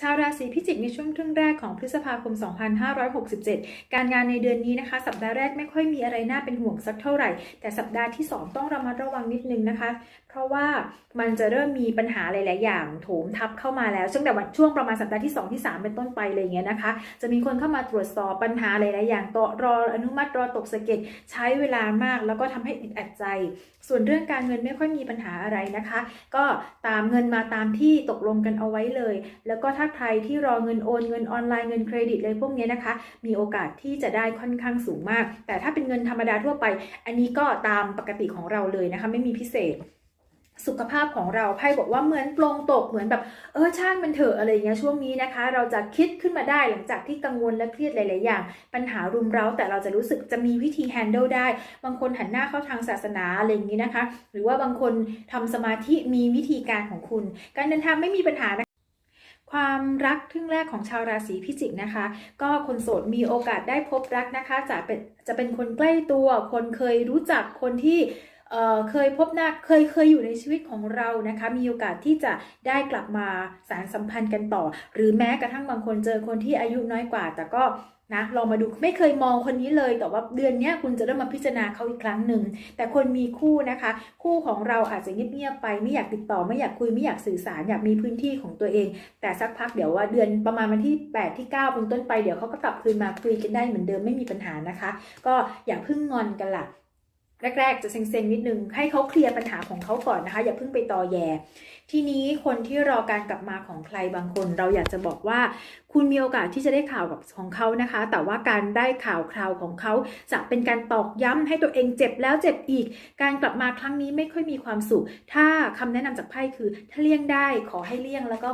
ชาวราศีพิจิกในช่วงครึ่งแรกของพฤษภาคม 2567 การงานในเดือนนี้นะคะ สัปดาห์แรกไม่ค่อยมีอะไรน่าเป็นห่วงสักเท่าไหร่ แต่สัปดาห์ที่ 2 ต้องระมัดระวังนิดนึงนะคะ เพราะว่ามันจะเริ่มมีปัญหาหลาย ๆ อย่างโถมทับเข้ามาแล้วช่วงแต่วันช่วงประมาณสัปดาห์ที่ 2 ที่ 3 เป็นต้นไปอะไรอย่างเงี้ยนะคะ จะมีคนเข้ามาตรวจสอบปัญหาหลาย ๆ อย่างต่อรออนุมัติรอตกสะเก็ดใช้เวลามาก แล้วก็ทำให้อึดอัดใจ ส่วนเรื่องการเงินไม่ค่อยมีปัญหาอะไรนะคะ ก็ตามเงินมาตามที่ตกลงกันเอาไว้เลย แล้วก็ถ้าใครที่รอเงินโอนเงินออนไลน์เงินเครดิตเลยพวกนี้นะคะ มีโอกาสที่จะได้ค่อนข้างสูงมาก แต่ถ้าเป็นเงินธรรมดาทั่วไป อันนี้ก็ตามปกติของเราเลยนะคะ ไม่มีพิเศษสุขภาพของเราไพ่บอกว่าเหมือนปลงตกเหมือนแบบเออช่างมันเถอะอะไรอย่างเงี้ยช่วงนี้นะคะ เราจะคิดขึ้นมาได้หลังจากที่กังวลและเครียดหลาย ๆ อย่าง ปัญหารุมเร้าแต่เราจะรู้สึกจะมีวิธี handle ได้ บางคนหันหน้าเข้าทางศาสนาอะไรอย่างนี้นะคะ หรือว่าบางคนทำสมาธิมีวิธีการของคุณ การเดินทางไม่มีปัญหานะ ความรักทึ่งแรกของชาวราศีพิจิกนะคะ ก็คนโสดมีโอกาสได้พบรักนะคะ จะเป็นจะเป็นคนใกล้ตัว คนเคยรู้จักคนที่ เเคยพบหน้าเคยเคยอยู่ในชีวิตของเรานะคะ มีโอกาสที่จะได้กลับมาสารสัมพันธ์กันต่อ หรือแม้กระทั่งบางคนเจอคนที่อายุน้อยกว่า แต่ก็นะลองมาดูไม่เคยมองคนนี้เลย แต่ว่าเดือนนี้คุณจะเริ่มมาพิจารณาเขาอีกครั้งหนึ่ง แต่คนมีคู่นะคะ คู่ของเราอาจจะเงียบๆไป ไม่อยากติดต่อไม่อยากคุยไม่อยากสื่อสารอยากมีพื้นที่ของตัวเอง แต่สักพักเดี๋ยวว่าเดือนประมาณวันที่ 8 ที่ 9 เป็นต้นไปเดี๋ยวเขาก็กลับคืนมาคุยกันได้เหมือนเดิมไม่มีปัญหานะคะ ก็อย่าเพิ่งงอนกันละ แรก ๆ จะเซ็งๆนิดนึง ให้เขาเคลียร์ปัญหาของเขาก่อนนะคะ อย่าเพิ่งไปตอแย ทีนี้คนที่รอการกลับมาของใครบางคน เราอยากจะบอกว่า คุณมีโอกาสที่จะได้ข่าวกับของเขานะคะ แต่ว่าการได้ข่าวคราวของเขา จะเป็นการตอกย้ำให้ตัวเองเจ็บแล้วเจ็บอีก การกลับมาครั้งนี้ไม่ค่อยมีความสุข ถ้าคำแนะนำจากไพ่คือ ถ้าเลี่ยงได้ขอให้เลี่ยงแล้วก็